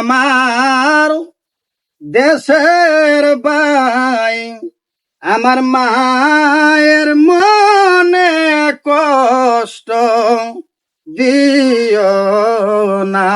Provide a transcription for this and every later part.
আমার দেশের বাই, আমার মায়ের মনে কষ্ট দিও না।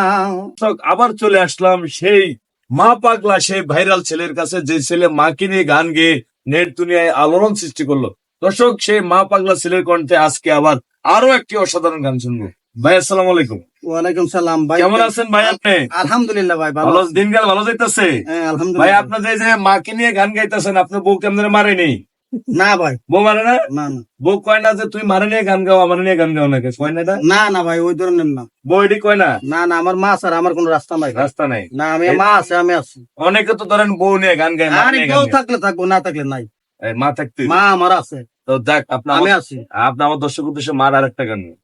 আবার চলে আসলাম সেই মা পাগলা, সেই ভাইরাল ছেলের কাছে, যে ছেলে মাকে নিয়ে গান গেয়ে নেট দুনিয়ায় আলোড়ন সৃষ্টি করল। দর্শক, সেই মা পাগলা ছেলের কণ্ঠে আজকে আবার আরও একটি অসাধারণ গান শুনব। ভাই আসসালাম আলাইকুম। ওয়ালাইকুম সালাম ভাই। কেমন আছেন ভাই আপনি? আলহামদুলিল্লাহ ভাই ভালো দিনকাল ভালো যাইতেছে? হ্যাঁ, ভাই আপনার যে মাকে নিয়ে গান গাইতেছেন আপনার বউ কেমন মারেনি না? ভাই। বউ মারে না? না না। বউ কয় না যে তুই মারে নিয়ে গান গাও আমার নিয়ে গান গাও নাকি? কয় না না না ভাই ওই ধরনের না। বউ এটি কয় না? না না আমার মা স্যার আমার কোনো রাস্তা নাই। রাস্তা নাই। না আমি মা আছে আমি আছি। অনেকে তো ধরেন বউ নিয়ে গান গায় আরে কেউ থাকলে থাকব না থাকলে নাই। মা থাকতে। মা আমার আছে। তো দেখ আপনার আমি আছি। আপনি আমার দর্শক উদ্দেশ্যে মার আর একটা গান গান।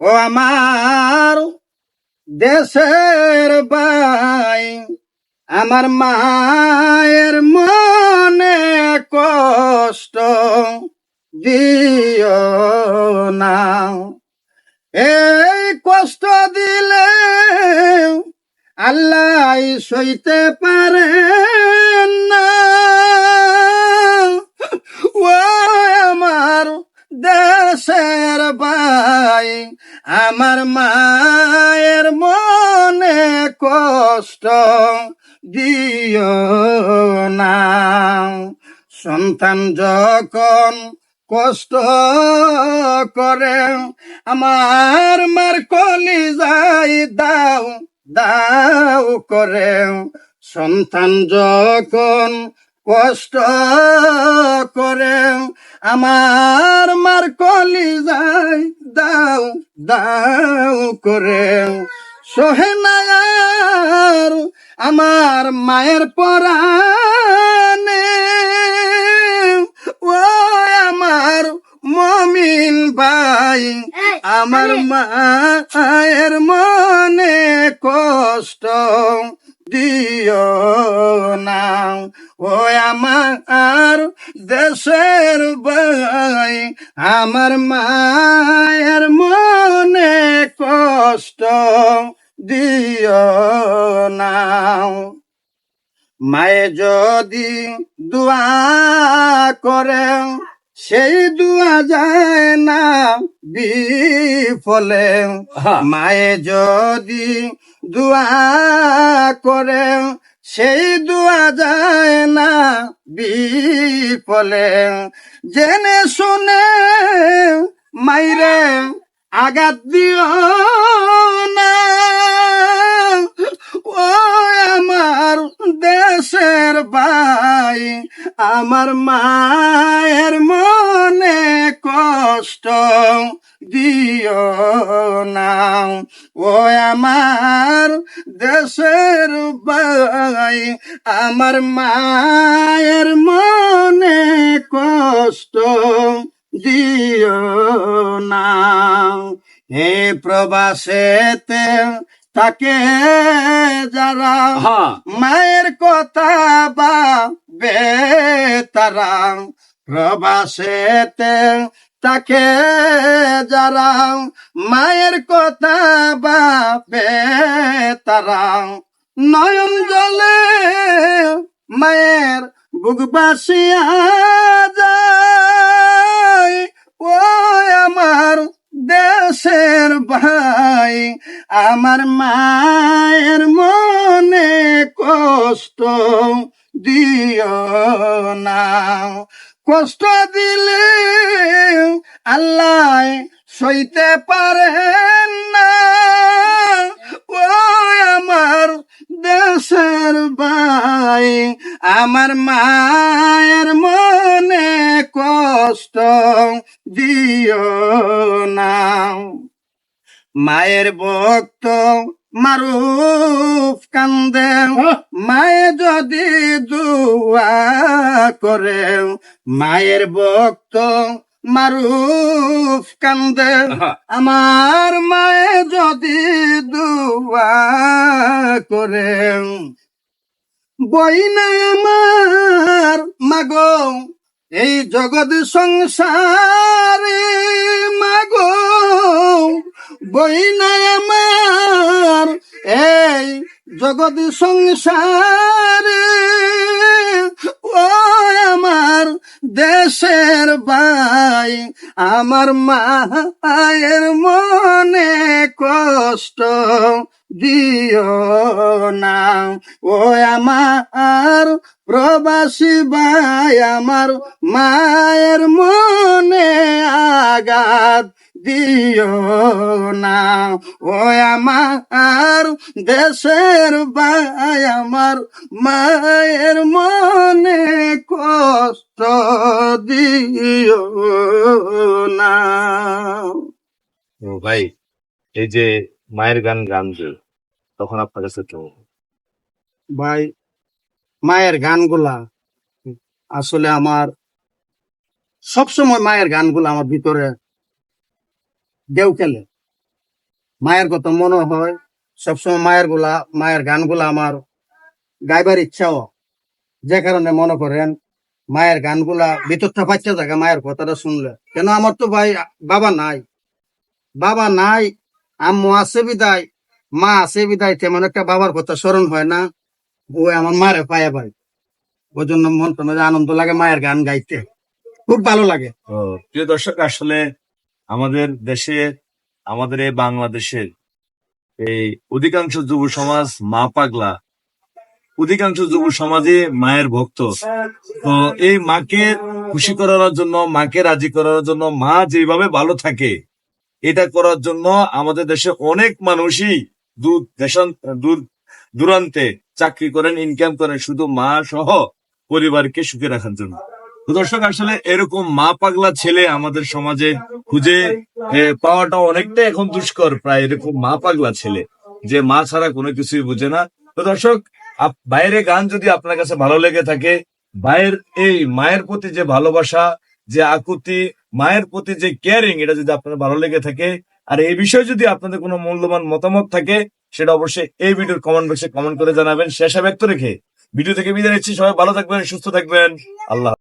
ও আমার দেশের বাই আমার মায়ের মনে কষ্ট দিও না। এই কষ্ট দিলে আল্লাহ সইতে পারে না। ও আমার দেশের ভাই আমার মায়ের মনে কষ্ট দিও না। সন্তান যখন কষ্ট করে, আমার মার কলি যাই দাও দাও করে। সন্তান যখন কষ্ট করে আমার মার কলি যাই দাও দাও করে সোহে না আর আমার মায়ের পরাণে ও আমার মমিন ভাই আমার মায়ের মনে কষ্ট দিও না। ও আমার দেশের ভাই আমার মায়ের মনে কষ্ট দিও না মায়ে যদি দোয়া করে সেই দোয়া যায় না বিফলে হ্যাঁ। মায়ে যদি দোয়া করে সেই দোয়া যায় না বিফলে। জেনে শুনে মাইরে আঘাত দিও না। ও আমার দেশের ভাই, আমার মায়ের মনে কষ্ট। দিও না ও আমার দেশের ভাই আমার মায়ের মনে কষ্ট দিও না হে প্রবাসেতে তাকে যারা মায়ের কথা বা তারা প্রবাসেতে তাকে যারা মায়ের কথা বা তারা। নয়ন জলে মায়ের বুক বাসিয়া যায়, ও আমার দেশের ভাই, আমার মায়ের মনে কষ্ট দিও না। কষ্ট দিলে আল্লাহ সইতে পারেন না। ও আমার দেশের ভাই আমার মায়ের মনে কষ্ট দিও না। মায়ের ভক্ত মারুফ কান্দে মায়ে যদি দুয়া করে মায়ের ভক্ত মারুফ কান্দে আমার মায়ে যদি দুয়া করে। বই না আমার মাগো এই জগৎ সংসারে মাগো। বই নাই আমার এই জগৎ সংসারে। ও আমার দেশের ভাই আমার মায়ের মনে কষ্ট দিও না। ও আমার প্রবাসী ভাই, আমার মায়ের মনে আঘাত দিও না। ও আমার দেশের ভাই আমার মায়ের মনে কষ্ট দিও না। ও ভাই এই যে মায়ের গান গান যে তখন আপনার কাছে কেমন? ভাই মায়ের গানগুলা আসলে আমার সবসময় মায়ের গানগুলা আমার ভিতরে দেউ খেলে মায়ের কথা মনে হয়? সবসময় মায়েরগুলা, মায়ের গানগুলা আমার গাইবার ইচ্ছাও। যে কারণে মনে করেন, মায়ের গানগুলা ভিতরটা বাচ্চা থাকে মায়ের কথাটা শুনলে। কেন আমার তো ভাই, বাবা নাই। বাবা নাই, আম্মু আছে বিদায়, মা আছে বিদায়, তেমন একটা বাবার কথা স্মরণ হয় না। ও আমার মারে পায়ে ভাই ওই জন্য মন আনন্দ লাগে মায়ের গান গাইতে। খুব ভালো লাগে। প্রিয় দর্শক, আসলে আমাদের দেশে, আমাদের এই বাংলাদেশের এই অধিকাংশ যুব সমাজ মা পাগলা। অধিকাংশ যুব সমাজে মায়ের ভক্ত। তো এই মাকে খুশি করার জন্য, মাকে রাজি করার জন্য, মা যেভাবে ভালো থাকে, এটা করার জন্য আমাদের দেশে অনেক মানুষই দূর দেশান, দূর দূরান্তে চাকরি করেন ইনকাম করেন, শুধু মা সহ পরিবারকে সুখে রাখার জন্য। দর্শক, আসলে এরকম মা পাগলা ছেলে আমাদের সমাজে খুঁজে পাওয়াটা অনেকটা এখন দুষ্কর। প্রায় এরকম মা পাগলা ছেলে যে মা ছাড়া কোনো কিছুই বুঝে না। তো দর্শক বাইরে গান যদি আপনার কাছে ভালো লেগে থাকে মায়ের এই মায়ের প্রতি যে ভালোবাসা, যে আকুতি, মায়ের প্রতি যে কেয়ারিং এটা যদি আপনার ভালো লেগে থাকে, আর এই বিষয়ে যদি আপনাদের কোনো মূল্যবান মতামত থাকে, সেটা অবশ্যই এই ভিডিওর কমেন্ট বক্সে কমেন্ট করে জানাবেন। শেষে ব্যক্ত রেখে ভিডিও থেকে বিদায় নিচ্ছি। সবাই ভালো থাকবেন, সুস্থ থাকবেন। আল্লাহ